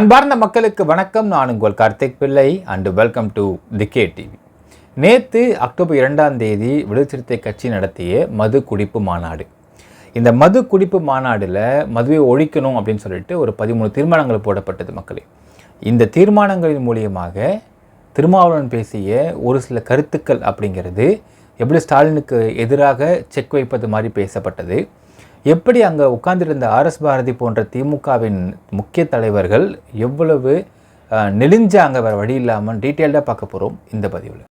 அன்பார்ந்த மக்களுக்கு வணக்கம். நான் உங்கள் Karthik Pillai and welcome to the K TV நேற்று அக்டோபர் இரண்டாம் தேதி விடுதலை கட்சி நடத்திய மது குடிப்பு மாநாடு. இந்த மது குடிப்பு மாநாடில் மதுவை ஒழிக்கணும் அப்படின்னு சொல்லிட்டு ஒரு பதிமூணு தீர்மானங்கள் போடப்பட்டது மக்களே. இந்த தீர்மானங்களின் மூலியமாக திருமாவளவன் பேசிய ஒரு சில கருத்துக்கள் அப்படிங்கிறது எப்படி ஸ்டாலினுக்கு எதிராக செக் வைப்பது மாதிரி பேசப்பட்டது. எப்படி அங்கே உட்கார்ந்திருந்த ஆர்எஸ் பாரதி போன்ற திமுகவின் முக்கிய தலைவர்கள் எவ்வளவு அஹ், நெளிஞ்சாங்க வேறு வழி இல்லாமல் டீட்டெயில்டாக பார்க்க போகிறோம் இந்த பதிவில்.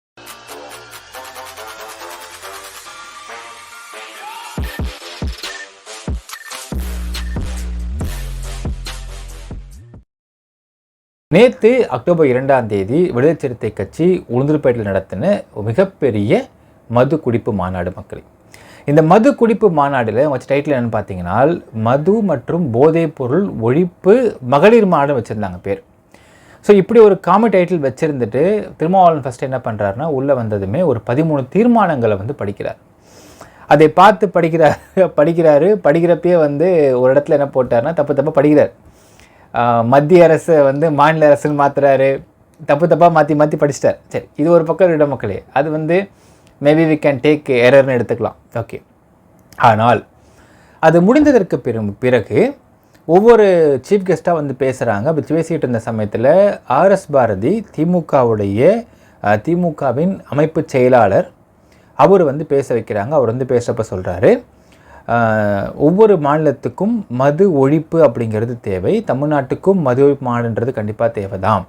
நேற்று அக்டோபர் இரண்டாம் தேதி விடுதலை சிறுத்தை கட்சி உளுந்தூர்பேட்டையில் நடத்தின மிகப்பெரிய மது குடிப்பு மாநாடு மக்களே. இந்த மது குடிப்பு மாநாடில் வச்ச டைட்டில் என்னென்னு பார்த்தீங்கன்னா மது மற்றும் போதைப் பொருள் ஒழிப்பு மகளிர் மாநாடு வச்சுருந்தாங்க பேர். ஸோ இப்படி ஒரு காமி டைட்டில் வச்சுருந்துட்டு திருமாவளவன் ஃபஸ்ட்டு என்ன பண்ணுறாருன்னா உள்ளே வந்ததுமே ஒரு பதிமூணு தீர்மானங்களை வந்து படிக்கிறார். அதை பார்த்து படிக்கிறார் படிக்கிறாரு படிக்கிறப்பயே வந்து ஒரு இடத்துல என்ன போட்டார்னா தப்பு தப்பாக படிக்கிறார். மத்திய அரசு வந்து மாநில அரசுன்னு மாற்றுறாரு தப்பு தப்பாக மாற்றி மாற்றி படிச்சிட்டார். சரி இது ஒரு பக்கம் இட மக்களே. அது வந்து மேபி வி கேன் டேக் எரர்னு எடுத்துக்கலாம். ஓகே ஆனால் அது முடிந்ததற்கு பிற- பிறகு ஒவ்வொரு சீஃப் கெஸ்ட்டாக வந்து பேசுகிறாங்க அப்படி பேசிகிட்டு இருந்த சமயத்தில் ஆர்எஸ் பாரதி திமுகவுடைய திமுகவின் அமைப்பு செயலாளர் அவர் வந்து பேச வைக்கிறாங்க. அவர் வந்து பேசுகிறப்ப சொல்கிறாரு ஒவ்வொரு மாநிலத்துக்கும் மது ஒழிப்பு அப்படிங்கிறது தேவை. தமிழ்நாட்டுக்கும் மது ஒழிப்பு மாநிலன்றது கண்டிப்பாக தேவைதான்.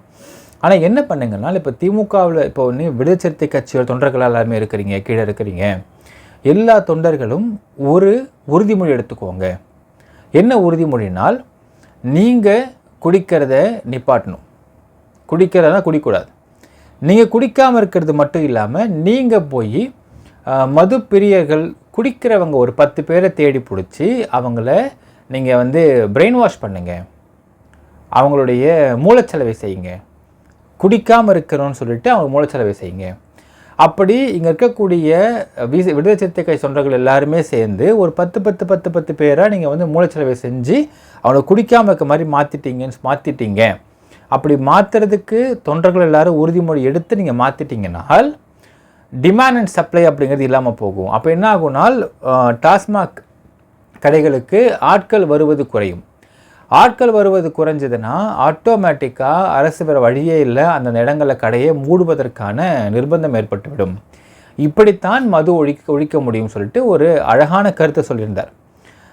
ஆனால் என்ன பண்ணுங்கன்னா இப்போ திமுகவில் இப்போ ஒன்று விடுதலை கட்சியோட தொண்டர்கள் எல்லாருமே இருக்கிறீங்க கீழே இருக்கிறீங்க. எல்லா தொண்டர்களும் ஒரு உறுதிமொழி எடுத்துக்கோங்க. என்ன உறுதிமொழினால் நீங்கள் குடிக்கிறத நிப்பாட்டணும். குடிக்கிறதா குடிக்கூடாது. நீங்கள் குடிக்காமல் இருக்கிறது மட்டும் இல்லாமல் நீங்கள் போய் மது பிரியர்கள் குடிக்கிறவங்க ஒரு பத்து பேரை தேடி பிடிச்சி அவங்கள நீங்கள் வந்து பிரெயின் வாஷ் பண்ணுங்கள் அவங்களுடைய மூளைச்சலவை செய்யுங்க. குடிக்காமல் இருக்கிறோன்னு சொல்லிட்டு அவங்க மூளைச்சலவை செய்யுங்க. அப்படி இங்கே இருக்கக்கூடிய வீச விடுதலை சிறுத்தைக்கை கட்சி எல்லாருமே சேர்ந்து ஒரு பத்து பத்து பத்து பத்து பேராக நீங்கள் வந்து மூலச்சலவை செஞ்சு அவனை குடிக்காமல் இருக்க மாதிரி மாற்றிட்டீங்கன்னு மாற்றிட்டீங்க அப்படி மாற்றுறதுக்கு தொண்டர்கள் எல்லாரும் உறுதிமொழி எடுத்து நீங்கள் மாற்றிட்டீங்கனால் டிமாண்ட் அண்ட் சப்ளை அப்படிங்கிறது இல்லாமல் போகும். அப்போ என்ன ஆகும்னால் டாஸ்மாக் கடைகளுக்கு ஆட்கள் வருவது குறையும். ஆட்கள் வருவது குறைஞ்சதுன்னா ஆட்டோமேட்டிக்காக அரசு வேறு வழியே இல்லை அந்த இடங்களில் கடையை மூடுவதற்கான நிர்பந்தம் ஏற்பட்டுவிடும். இப்படித்தான் மது ஒழிக்க ஒழிக்க முடியும்னு சொல்லிட்டு ஒரு அழகான கருத்தை சொல்லியிருந்தார்.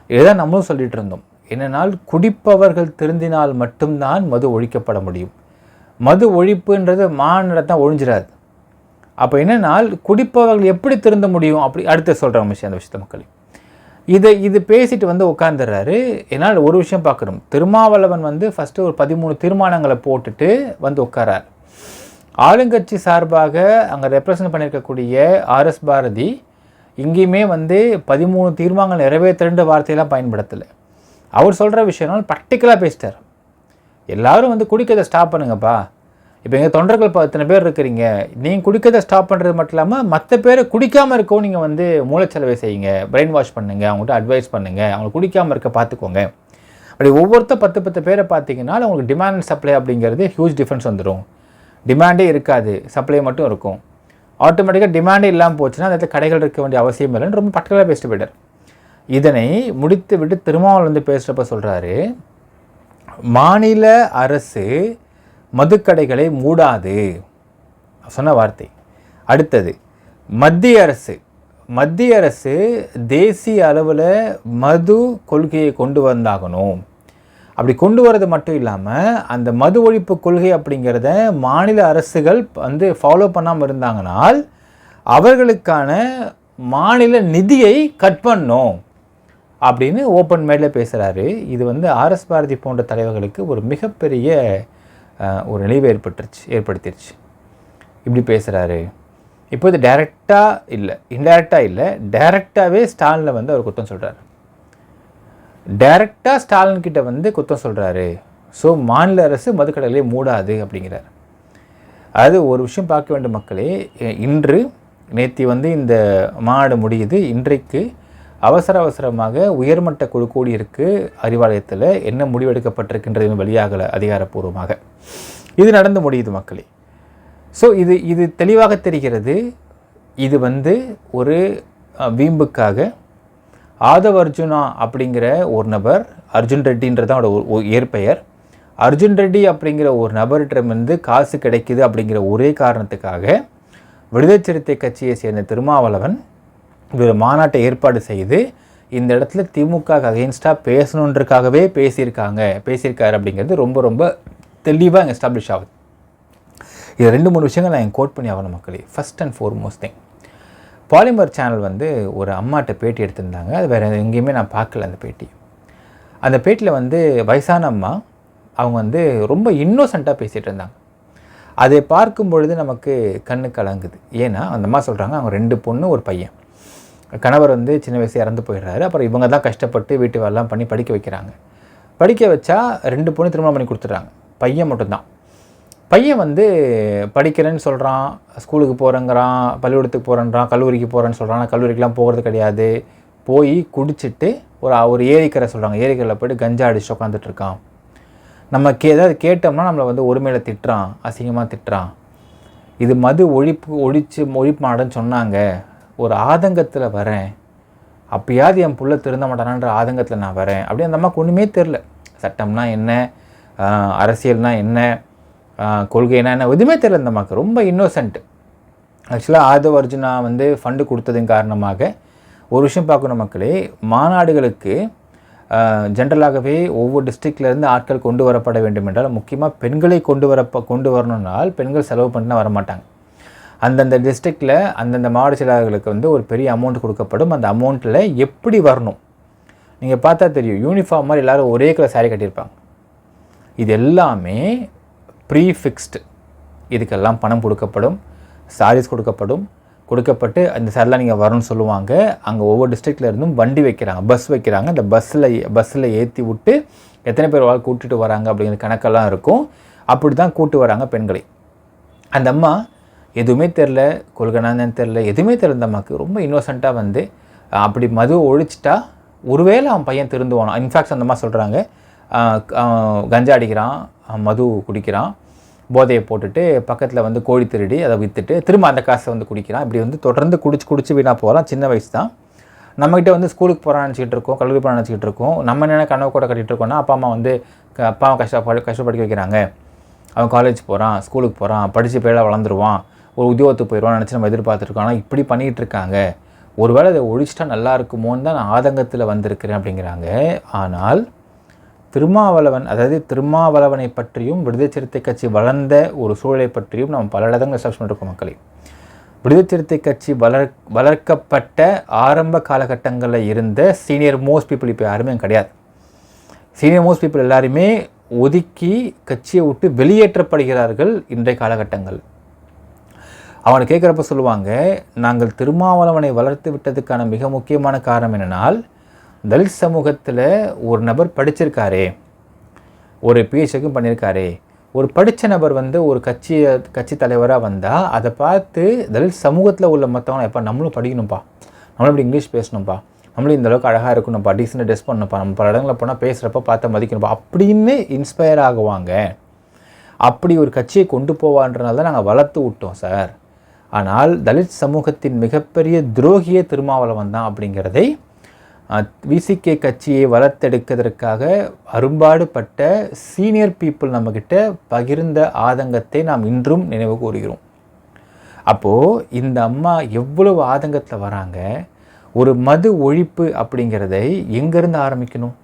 இதுதான் நம்மளும் சொல்லிட்டு இருந்தோம். என்னென்னால் குடிப்பவர்கள் திருந்தினால் மட்டும்தான் மது ஒழிக்கப்பட முடியும். மது ஒழிப்புன்றது மாநிலத்தான் ஒழிஞ்சிடாது அப்போ என்னென்னால் குடிப்பவர்கள் எப்படி திருந்த முடியும்? அப்படி அடுத்து சொல்கிற விஷயம் அந்த விஷயத்த மக்களே. இதை இது பேசிட்டு வந்து உட்காந்துடுறாரு என்னால் ஒரு விஷயம் பார்க்கணும். திருமாவளவன் வந்து ஃபஸ்ட்டு ஒரு பதிமூணு தீர்மானங்களை போட்டுட்டு வந்து உட்காரார். ஆளுங்கட்சி சார்பாக அங்கே ரெப்ரசன்ட் பண்ணியிருக்கக்கூடிய ஆர்எஸ் பாரதி இங்கேயுமே வந்து பதிமூணு தீர்மானங்கள் நிறைவேற்றிரண்டு வார்த்தையெல்லாம் பயன்படுத்தலை. அவர் சொல்கிற விஷயம்னால் ப்ராக்டிக்கலாக பேசிட்டார். எல்லாரும் வந்து குடிக்கிறதை ஸ்டாப் பண்ணுங்கப்பா. இப்போ எங்கள் தொண்டர்கள் இப்போ இத்தனை பேர் இருக்கிறீங்க. நீங்கள் குடிக்கிறதை ஸ்டாப் பண்ணுறது மட்டும் இல்லாமல் மற்ற பேரை குடிக்காமல் இருக்கவும் நீங்கள் வந்து மூளைச்சலவை செய்யுங்க. பிரெயின் வாஷ் பண்ணுங்கள் அவங்கள்ட்ட அட்வைஸ் பண்ணுங்கள் அவங்க குடிக்காமல் இருக்க பார்த்துக்கோங்க அப்படி ஒவ்வொருத்தர் பத்து பத்து பேரை பார்த்தீங்கன்னா உங்களுக்கு டிமாண்ட் அண்ட் சப்ளை அப்படிங்கிறது ஹியூஜ் டிஃப்ரென்ஸ் வந்துடும் டிமாண்டே இருக்காது. சப்ளை மட்டும் இருக்கும். ஆட்டோமேட்டிக்காக டிமாண்டே இல்லாமல் போச்சுன்னா அந்த இடத்துல கடைகள் இருக்க வேண்டிய அவசியம் இல்லைன்னு ரொம்ப பர்டிகுலராக பேசிட்டு போயிட்டார். இதனை முடித்து விட்டு திருமாவளவன் வந்து பேசுகிறப்ப சொல்கிறாரு மாநில அரசு மதுக்கடைகளை மூடாது. சொன்ன வார்த்தை. அடுத்தது மத்திய அரசு. மத்திய அரசு தேசிய அளவில் மது கொள்கையை கொண்டு வந்தாகணும். அப்படி கொண்டு வரது மட்டும் இல்லாமல் அந்த மது ஒழிப்பு கொள்கை அப்படிங்கிறத மாநில அரசுகள் வந்து ஃபாலோ பண்ணாமல் இருந்தாங்கனால் அவர்களுக்கான மாநில நிதியை கட் பண்ணும் அப்படின்னு ஓப்பன் மேடில் பேசுகிறாரு இது வந்து ஆர்எஸ் பாரதி போன்ற தலைவர்களுக்கு ஒரு மிகப்பெரிய ஒரு நினைவு ஏற்பட்டுருச்சு ஏற்படுத்திருச்சு. இப்படி பேசுகிறாரு இப்போ இது டைரெக்டாக இல்லை இன்டைரக்டாக இல்லை டைரெக்டாகவே ஸ்டாலினில் வந்து அவர் குத்தம் சொல்கிறார் டைரெக்டாக ஸ்டாலின் கிட்ட வந்து குத்தம் சொல்கிறாரு ஸோ மாநில அரசு மதுக்கடலையே மூடாது அப்படிங்கிறார். அது ஒரு விஷயம் பார்க்க வேண்டும் மக்களே. இன்று நேற்று வந்து இந்த மாநாடு முடியுது. இன்றைக்கு அவசர அவசரமாக உயர்மட்ட குழு கூடியிருக்கு அறிவாலயத்தில் என்ன முடிவெடுக்கப்பட்டிருக்கின்றது வெளியாகலை அதிகாரப்பூர்வமாக. இது நடந்து முடியுது மக்களே. ஸோ இது இது தெளிவாக தெரிகிறது. இது வந்து ஒரு வீம்புக்காக ஆதவ் அர்ஜுனா அப்படிங்கிற ஒரு நபர் அர்ஜுன் ரெட்டின்றது தான் அவரோட ஒரு- இயற்பெயர் அர்ஜுன் ரெட்டி அப்படிங்கிற ஒரு நபரிடமிருந்து காசு கிடைக்குது அப்படிங்கிற ஒரே காரணத்துக்காக விடுதலை சிறுத்தை கட்சியை சேர்ந்த திருமாவளவன் ஒரு மாநாட்டை ஏற்பாடு செய்து இந்த இடத்துல திமுக அகெயின்ஸ்டாக பேசணுன்றக்காகவே பேசியிருக்காங்க. பேசியிருக்காரு அப்படிங்கிறது ரொம்ப ரொம்ப தெளிவாக எஸ்டாப்ளிஷ் ஆகுது. இது ரெண்டு மூணு விஷயங்கள் நான் கோட் பண்ணி ஆகணும் மக்களே. First and foremost thing Polimer channel வந்து ஒரு அம்மாட்ட பேட்டி எடுத்திருந்தாங்க. அது வேறு எங்கேயுமே நான் பார்க்கல அந்த பேட்டி. அந்த பேட்டியில் வந்து வயசான அம்மா அவங்க வந்து ரொம்ப இன்னோசண்ட்டாக பேசிகிட்டு இருந்தாங்க. அதை பார்க்கும் பொழுது நமக்கு கண்ணு கலங்குது. ஏன்னா அந்த அம்மா சொல்கிறாங்க அவங்க ரெண்டு பொண்ணு ஒரு பையன். கணவர் வந்து சின்ன வயசு இறந்து போயிடுறாரு. அப்புறம் இவங்க தான் கஷ்டப்பட்டு வீட்டு வேலைலாம் பண்ணி படிக்க வைக்கிறாங்க. படிக்க வச்சா ரெண்டு பொண்ணு திருமணம் பண்ணி கொடுத்துட்றாங்க. பையன் மட்டும்தான். பையன் வந்து படிக்கிறேன்னு சொல்கிறான் ஸ்கூலுக்கு போகிறேங்கிறான் பள்ளிக்கூடத்துக்கு போகிறேன்றான் கல்லூரிக்கு போகிறேன்னு சொல்கிறான் ஆனால் கல்லூரிக்கெலாம் போகிறது கிடையாது. போய் குடிச்சிட்டு ஒரு ஒரு ஏரிக்கரை சொல்கிறாங்க ஏரிக்கரையில் போய்ட்டு கஞ்சா அடிச்சு உட்காந்துட்ருக்கான் நம்ம கே ஏதாவது கேட்டோம்னா நம்மளை வந்து ஒருமையில் திட்டுறான் அசிங்கமாக திட்டுறான். இது மது ஒழிப்பு ஒழிச்சு ஒழிப்பு மாடன்னு சொன்னாங்க. ஒரு ஆதங்கத்தில் வரேன். அப்பயாவது என் புள்ள திருந்த மாட்டானான்ற ஆதங்கத்தில் நான் வரேன். அப்படி அந்த அம்மாவுக்கு ஒன்றுமே தெரில சட்டம்னா என்ன? அரசியல்னால் என்ன? கொள்கைனா என்ன? எதுவுமே தெரில அந்த அம்மாவுக்கு ரொம்ப இன்னோசன்ட் ஆக்சுவலாக ஆதவ அர்ஜுனா வந்து ஃபண்டு கொடுத்ததன் காரணமாக ஒரு விஷயம் பார்க்கணும் மக்களே. மாநாடுகளுக்கு ஜென்ரலாகவே ஒவ்வொரு டிஸ்ட்ரிக்ட்லேருந்து ஆட்கள் கொண்டு வரப்பட வேண்டும் என்றால் முக்கியமாக பெண்களை கொண்டு வர கொண்டு வரணுன்னால் பெண்கள் செலவு பண்ணினா வரமாட்டாங்க. அந்தந்த டிஸ்ட்ரிக்டில் அந்தந்த மாவட்ட செயலாளர்களுக்கு வந்து ஒரு பெரிய அமௌண்ட் கொடுக்கப்படும். அந்த அமௌண்ட்டில் எப்படி வரணும்? நீங்கள் பார்த்தா தெரியும். யூனிஃபார்ம் மாதிரி எல்லோரும் ஒரே கலர் சாரீ கட்டியிருப்பாங்க. இது எல்லாமே ப்ரீ ஃபிக்ஸ்டு இதுக்கெல்லாம் பணம் கொடுக்கப்படும். சாரீஸ் கொடுக்கப்படும். கொடுக்கப்பட்டு அந்த சாரிலாம் நீங்கள் வரணும்னு சொல்லுவாங்க. அங்கே ஒவ்வொரு டிஸ்ட்ரிக்ட்ல இருந்தும் வண்டி வைக்கிறாங்க. பஸ் வைக்கிறாங்க. அந்த பஸ்ஸில் பஸ்ஸில் ஏற்றி விட்டு எத்தனை பேர் வாழ் கூட்டிகிட்டு வராங்க அப்படிங்கிற கணக்கெல்லாம் இருக்கும். அப்படி தான் கூட்டு வராங்க பெண்களை. அந்த அம்மா எதுவுமே தெரில கொள்கனான்னு தெரில எதுவுமே தெரிந்த அம்மாக்கு அம்மாவுக்கு ரொம்ப இன்னோசண்ட்டாக வந்து அப்படி மது ஒழிச்சிட்டா ஒருவேளை அவன் பையன் திருந்துவானா? இன்ஃபேக்ட் அந்த அம்மா சொல்கிறாங்க கஞ்சா அடிக்கிறான் மது குடிக்கிறான் போதையை போட்டுட்டு பக்கத்தில் வந்து கோழி திருடி அதை விற்றுட்டு திரும்ப அந்த காசை வந்து குடிக்கிறான். இப்படி வந்து தொடர்ந்து குடிச்சு குடிச்சு வீணாக போகிறான் சின்ன வயசு தான். நம்மகிட்ட வந்து ஸ்கூலுக்கு போகிறான்னு நினச்சிக்கிட்டு இருக்கோம் கல்லூரி போகிறான்னு நினச்சிக்கிட்டு இருக்கோம் நம்ம என்ன கனவு கூட கட்டிகிட்டு இருக்கோம்னா அப்பா அம்மா வந்து க- அப்பாவை கஷ்டப்படு கஷ்டப்படுத்தி வைக்கிறாங்க. அவன் காலேஜ் போகிறான் ஸ்கூலுக்கு போகிறான் படித்து பேர வளர்ந்துருவான். ஒரு உத்தியோகத்துக்கு போயிடுவான் நினச்சி நம்ம எதிர்பார்த்துருக்கோம் ஆனால் இப்படி பண்ணிகிட்டு இருக்காங்க. ஒருவேளை அதை ஒழிச்சிட்டா நல்லா இருக்குமோன்னு தான் நான் ஆதங்கத்தில் வந்திருக்கிறேன் அப்படிங்கிறாங்க. ஆனால் திருமாவளவன் அதாவது திருமாவளவனை பற்றியும் விடுதலை சிறுத்தை கட்சி வளர்ந்த ஒரு சூழலை பற்றியும் நம்ம பல இடங்கள் ரிசர்ச் பண்ணிருக்கோம் மக்களை. விடுதலை சிறுத்தை கட்சி வளர் வளர்க்கப்பட்ட ஆரம்ப காலகட்டங்களில் இருந்த சீனியர் மோஸ்ட் பீப்புள் இப்போ யாருமே கிடையாது. சீனியர் மோஸ்ட் பீப்புள் எல்லாருமே ஒதுக்கி கட்சியை விட்டு வெளியேற்றப்படுகிறார்கள் இன்றைய காலகட்டங்கள். அவனை கேட்குறப்ப சொல்லுவாங்க நாங்கள் திருமாவளவனை வளர்த்து விட்டதுக்கான மிக முக்கியமான காரணம் என்னென்னால் தலித் சமூகத்தில் ஒரு நபர் படிச்சிருக்காரே ஒரு பிஹெச்டிக்கும் பண்ணியிருக்காரே ஒரு படித்த நபர் வந்து ஒரு கட்சி கட்சி தலைவராக வந்தால் அதை பார்த்து தலித் சமூகத்தில் உள்ள மற்றவங்க எப்போ நம்மளும் படிக்கணும்ப்பா நம்மளும் இப்படி இங்கிலீஷ் பேசணும்ப்பா நம்மளும் இந்த அளவுக்கு அழகாக இருக்கணும்ப்பா டீசெண்டாக ட்ரெஸ் பண்ணணும்ப்பா நம்ம பல இடங்களில் போனால் பேசுகிறப்ப பார்த்து மதிக்கணும்ப்பா அப்படின்னு இன்ஸ்பயர் ஆகுவாங்க. அப்படி ஒரு கட்சியை கொண்டு போவான்றனால தான் நாங்கள் வளர்த்து விட்டோம் சார். ஆனால் தலித் சமூகத்தின் மிகப்பெரிய துரோகியே திருமாவளவன் தான் அப்படிங்கிறதை விசிகே கட்சியை வளர்த்தெடுக்கிறதுக்காக அரும்பாடுபட்ட சீனியர் பீப்புள் நம்மக்கிட்ட பகிர்ந்த ஆதங்கத்தை நாம் இன்றும் நினைவு கூறுகிறோம். அப்போது இந்த அம்மா எவ்வளவு ஆதங்கத்தில் வராங்க? ஒரு மது ஒழிப்பு அப்படிங்கிறதை எங்கேருந்து ஆரம்பிக்கணும்?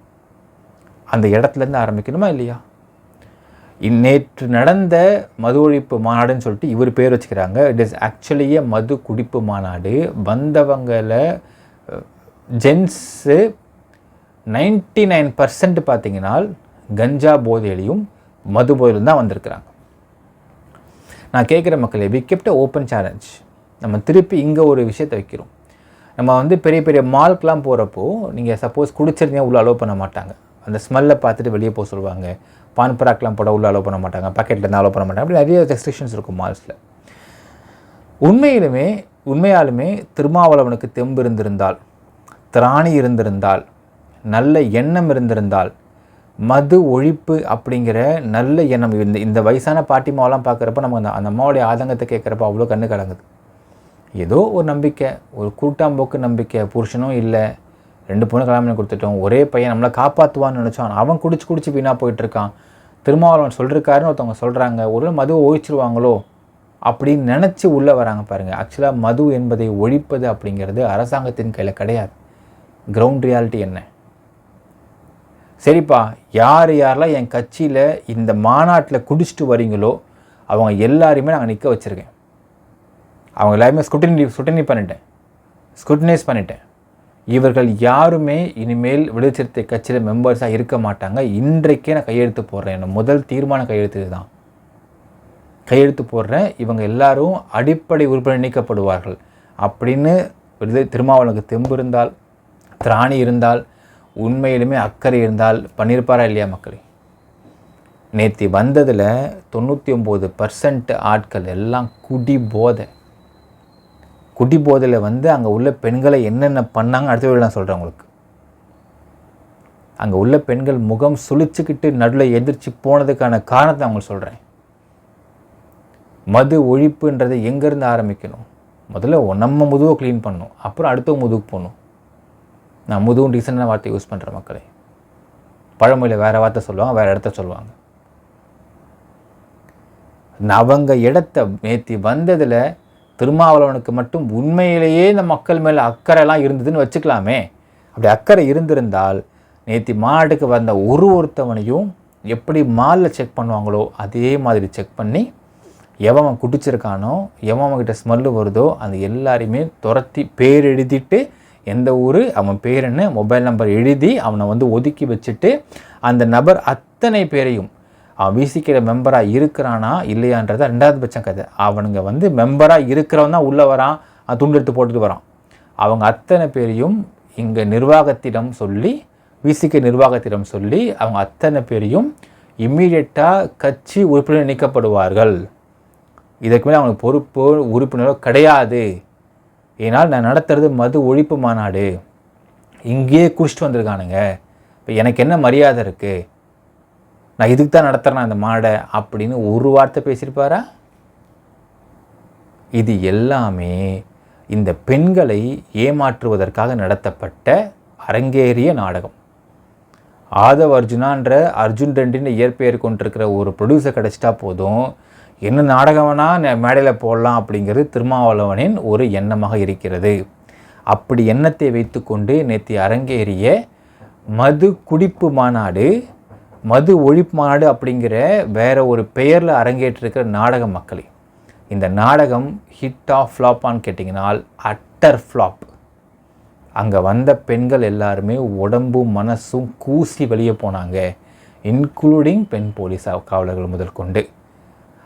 அந்த இடத்துலேருந்து ஆரம்பிக்கணுமா இல்லையா? நேற்று நடந்த மது ஒழிப்பு மாநாடுன்னு சொல்லிட்டு இவர் பேர் வச்சுக்கிறாங்க. இட் இஸ் ஆக்சுவலியே மது குடிப்பு மாநாடு. வந்தவங்களை ஜென்ஸு நைன்டி நைன் பர்சன்ட் பார்த்தீங்கன்னா கஞ்சா போதையிலையும் மது போதையிலும் தான் வந்திருக்கிறாங்க. நான் கேட்குற மக்களே வி கெப்ட் ஓப்பன் சேலஞ்ச் நம்ம திருப்பி இங்கே ஒரு விஷயத்தை வைக்கிறோம். நம்ம வந்து பெரிய பெரிய மால்க்கெலாம் போகிறப்போ நீங்கள் சப்போஸ் குடிச்சிருந்தீங்க உள்ளே அலோவ் பண்ண மாட்டாங்க. அந்த ஸ்மெல்லை பார்த்துட்டு வெளியே போக சொல்லுவாங்க. பான் பராக்லாம் போட உள்ளே அலோவ் பண்ண மாட்டாங்க பாக்கெட்டில் இருந்து அலோவ் பண்ண மாட்டாங்க. அப்படி நிறைய ரெஸ்ட்ரிக்ஷன்ஸ் இருக்கும் மால்ஸில் உண்மையிலுமே உண்மையாலுமே திருமாவளவனுக்கு தெம்பு இருந்திருந்தால் திராணி இருந்திருந்தால் நல்ல எண்ணம் இருந்திருந்தால் மது ஒழிப்பு அப்படிங்கிற நல்ல எண்ணம் இந்த இந்த வயசான பாட்டிமாவெல்லாம் பார்க்குறப்ப நமக்கு அந்த அந்த அம்மாவுடைய ஆதங்கத்தை கேட்குறப்ப அவ்வளோ கண்ணு கலங்குது. ஏதோ ஒரு நம்பிக்கை ஒரு கூட்டாம்போக்கு நம்பிக்கை புருஷனும் இல்லை ரெண்டு பொண்ணு கல்யாணம் பண்ணி கொடுத்துட்டோம். ஒரே பையன் நம்மளை காப்பாற்றுவான்னு நினச்சான். அவன் குடிச்சு குடிச்சு வீணாக போயிட்டுருக்கான். திருமாவளவன் சொல்லிருக்காருன்னு ஒருத்தவங்க சொல்கிறாங்க ஒரு மது ஒழிச்சிருவாங்களோ அப்படின்னு நினச்சி உள்ளே வராங்க பாருங்கள் ஆக்சுவலாக மது என்பதை ஒழிப்பது அப்படிங்கிறது அரசாங்கத்தின் கையில் கிடையாது. கிரவுண்ட் ரியாலிட்டி என்ன? சரிப்பா யார் யாரெல்லாம் என் கட்சியில் இந்த மாநாட்டில் குடிச்சிட்டு வரீங்களோ அவங்க எல்லாரையுமே நாங்கள் நிற்க வச்சுருக்கேன். அவங்க எல்லாருமே ஸ்குட்டினி ஸ்குட்டினி பண்ணிட்டேன். ஸ்குட்டினைஸ் பண்ணிட்டேன். இவர்கள் யாருமே இனிமேல் விடுதலை கட்சியில் மெம்பர்ஸாக இருக்க மாட்டாங்க. இன்றைக்கே நான் கையெழுத்து போடுறேன். என்னோட முதல் தீர்மான கையெழுத்து தான் கையெழுத்து போடுறேன். இவங்க எல்லாரும் அடிப்படை உறுப்பினர் நீக்கப்படுவார்கள். அப்படின்னு விடுதலை திருமாவளவுக்கு தெம்பு இருந்தால் திராணி இருந்தால் உண்மையிலுமே அக்கறை இருந்தால் பண்ணியிருப்பாரா இல்லையா மக்களே? நேற்று வந்ததில் தொண்ணூற்றி ஒம்பது பர்சன்ட் ஆட்கள் எல்லாம் குடி போதை. குடி போதையில் வந்து அங்கே உள்ள பெண்களை என்னென்ன பண்ணாங்க அடுத்த வீடு நான் சொல்கிறேன் உங்களுக்கு. அங்கே உள்ள பெண்கள் முகம் சுழிச்சுக்கிட்டு நடுவில் எதிர்ச்சி போனதுக்கான காரணத்தை அவங்களுக்கு சொல்கிறேன் மது ஒழிப்புன்றதை எங்கேருந்து ஆரம்பிக்கணும்? முதல்ல நம்ம முதுவை க்ளீன் பண்ணணும். அப்புறம் அடுத்தவங்க முதுகுக்கு போகணும். நான் முதுவும் டீசெண்டான வார்த்தை யூஸ் பண்ணுற மக்களே. பழமொழியில் வேறு வார்த்தை சொல்லுவாங்க வேறு இடத்த சொல்லுவாங்க. அவங்க இடத்த நேற்று வந்ததில் திருமாவளவனுக்கு மட்டும் உண்மையிலேயே இந்த மக்கள் மேலே அக்கறைலாம் இருந்ததுன்னு வச்சுக்கலாமே. அப்படி அக்கறை இருந்திருந்தால் நேற்று மாநாட்டுக்கு வந்த ஒரு ஒருத்தவனையும் எப்படி மாலில் செக் பண்ணுவாங்களோ அதே மாதிரி செக் பண்ணி எவன் குடிச்சிருக்கானோ எவன் அவன்கிட்ட ஸ்மெல்லு வருதோ அந்த எல்லாரையுமே துரத்தி பேர் எழுதிட்டு எந்த ஊர் அவன் பேர் என்ன மொபைல் நம்பர் எழுதி அவனை வந்து ஒதுக்கி வச்சுட்டு அந்த நபர் அத்தனை பேரையும் அவன் விசிக்கிற மெம்பராக இருக்கிறானா இல்லையான்றது ரெண்டாவது பட்சம் கதை. அவனுங்க வந்து மெம்பராக இருக்கிறவன் தான் உள்ளே வரான் அவன் துண்டெடுத்து போட்டுட்டு வரான். அவங்க அத்தனை பேரையும் இங்கே நிர்வாகத்திடம் சொல்லி விசிக்க நிர்வாகத்திடம் சொல்லி அவங்க அத்தனை பேரையும் இம்மீடியட்டாக கட்சி உறுப்பினர் நீக்கப்படுவார்கள் இதற்கு மேலே அவனுக்கு பொறுப்பு உறுப்பினரோ கிடையாது. ஏன்னால் நான் நடத்துறது மது ஒழிப்பு மாநாடு. இங்கேயே குடிச்சிட்டு வந்திருக்கானுங்க. இப்போ எனக்கு என்ன மரியாதை இருக்குது நான் இதுக்கு தான் நடத்துகிறேன் அந்த மாடை அப்படின்னு ஒரு வார்த்தை பேசியிருப்பாரா? இது எல்லாமே இந்த பெண்களை ஏமாற்றுவதற்காக நடத்தப்பட்ட அரங்கேறிய நாடகம். ஆதவ் அர்ஜுனான்ற அர்ஜுன் ரெண்டின்னு இயற்பெயர் கொண்டிருக்கிற ஒரு ப்ரொடியூசர் கிடச்சிட்டா போதும். என்ன நாடகம் வேணால் மேடையில் போடலாம் அப்படிங்கிறது திருமாவளவனின் ஒரு எண்ணமாக இருக்கிறது. அப்படி எண்ணத்தை வைத்துக்கொண்டு நேற்று அரங்கேறிய மது குடிப்பு மாநாடு மது ஒழிப்பு மாநாடு அப்படிங்கிற வேற ஒரு பெயரில் அரங்கேற்றிருக்கிற நாடக மக்களே. இந்த நாடகம் ஹிட் ஆஃப் ஃப்ளாப்பான்னு கேட்டிங்கனால் அட்டர் ஃப்ளாப் அங்கே வந்த பெண்கள் எல்லாருமே உடம்பும் மனசும் கூசி வெளியே போனாங்க இன்க்ளூடிங் பெண் போலீஸ் காவலர்கள் முதல் கொண்டு.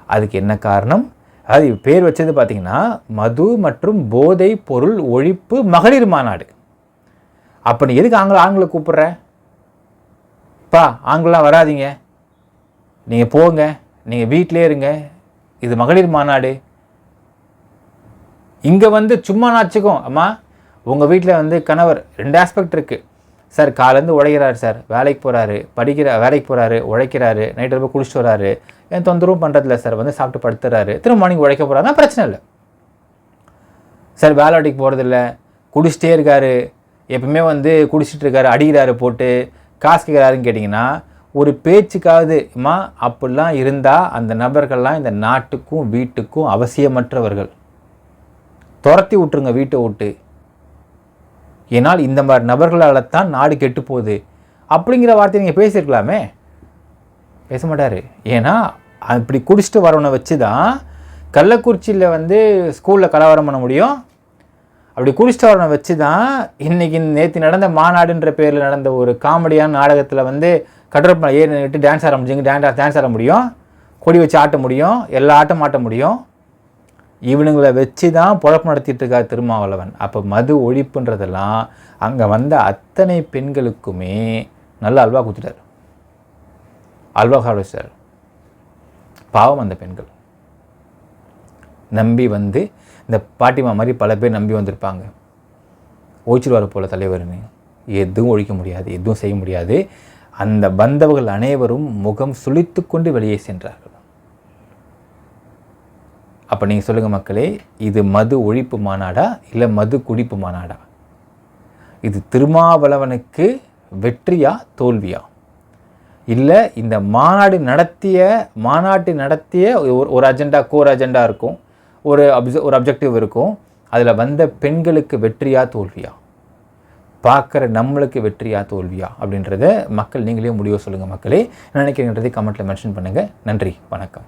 அதுக்கு என்ன காரணம்? அது பேர் வச்சது பார்த்திங்கன்னா மது மற்றும் போதை பொருள் ஒழிப்பு மகளிர் மாநாடு. அப்போ நீ எதுக்கு ஆங்கில ஆண்களை கூப்பிட்ற? அப்பா ஆண்களாம் வராதிங்க. நீங்கள் போங்க நீங்கள் வீட்டிலே இருங்க. இது மகளிர் மாநாடு. இங்கே வந்து சும்மா நாச்சுக்கும் அம்மா உங்கள் வீட்டில் வந்து கணவர் ரெண்டு ஆஸ்பெக்ட் இருக்குது சார் காலேருந்து உழைக்கிறாரு சார். வேலைக்கு போகிறாரு படிக்கிற வேலைக்கு போகிறாரு உழைக்கிறாரு நைட்டு போய் குளிச்சுட்டு வராரு. என் தொந்தரவும் பண்ணுறதில்ல சார். வந்து சாப்பிட்டு படுத்துறாரு. திரும்ப மார்னிங் உழைக்க போகிறாருனா பிரச்சனை இல்லை. சார் வேலை வாட்டிக்கு போகிறதில்ல குடிச்சிட்டே இருக்காரு. எப்பவுமே வந்து குடிச்சிட்டு இருக்காரு. அடிக்கிறாரு போட்டு. காசு கேட்குறாருன்னு கேட்டிங்கன்னா ஒரு பேச்சுக்காவதுமா அப்படிலாம் இருந்தால் அந்த நபர்கள்லாம் இந்த நாட்டுக்கும் வீட்டுக்கும் அவசியமற்றவர்கள். துரத்தி விட்டுருங்க வீட்டை விட்டு. ஏன்னால் இந்த மாதிரி நபர்களால் தான் நாடு கெட்டு போகுது அப்படிங்கிற வார்த்தையை நீங்கள் பேசியிருக்கலாமே. பேச மாட்டார். ஏன்னா அப்படி குடிச்சிட்டு வரவனை வச்சு தான் கள்ளக்குறிச்சியில் வந்து ஸ்கூலில் கலவரம் பண்ண முடியும். அப்படி குடிச்சிட்டு வச்சு தான் இன்றைக்கி நேற்று நடந்த மாநாடுன்ற பேரில் நடந்த ஒரு காமெடியான நாடகத்தில் வந்து கடற்பனை ஏறி நின்றுட்டு டான்ஸ் ஆரம்பிச்சுங்க டான்ஸ் டான்ஸ் ஆட முடியும். கொடி வச்சு ஆட்ட முடியும். எல்லா ஆட்டம் ஆட்ட முடியும். இவனுங்களை வச்சு தான் பொழப்பு நடத்திட்டு இருக்கார் திருமாவளவன். அப்போ மது ஒழிப்புன்றதெல்லாம் அங்கே வந்த அத்தனை பெண்களுக்குமே நல்ல அல்வா கொடுத்துட்டார் அல்வா சார். பாவம் அந்த பெண்கள். நம்பி வந்து இந்த பாட்டிமா மாதிரி பல பேர் நம்பி வந்திருப்பாங்க. ஒழிச்சிருவார் போல தலைவர்னு எதுவும் ஒழிக்க முடியாது எதுவும் செய்ய முடியாது. அந்த வந்தவர்கள் அனைவரும் முகம் சுழித்து கொண்டு வெளியே சென்றார்கள். அப்போ நீங்கள் சொல்லுங்கள் மக்களே இது மது ஒழிப்பு மாநாடா இல்லை மது குடிப்பு மாநாடா? இது திருமாவளவனுக்கு வெற்றியா தோல்வியா? இல்லை இந்த மாநாடு நடத்திய மாநாட்டு நடத்திய ஒரு ஒரு அஜெண்டா கோர் அஜெண்டா இருக்கும். ஒரு அப்ஜ ஒரு அப்ஜெக்டிவ் இருக்கும். அதில் வந்த பெண்களுக்கு வெற்றியா தோல்வியா? பார்க்குற நம்மளுக்கு வெற்றியா தோல்வியா? அப்படின்றத மக்கள் நீங்களே முடிவு சொல்லுங்கள் மக்களே. நினைக்கிறீங்கன்றதை கமெண்ட்டில் மென்ஷன் பண்ணுங்கள் நன்றி. வணக்கம்.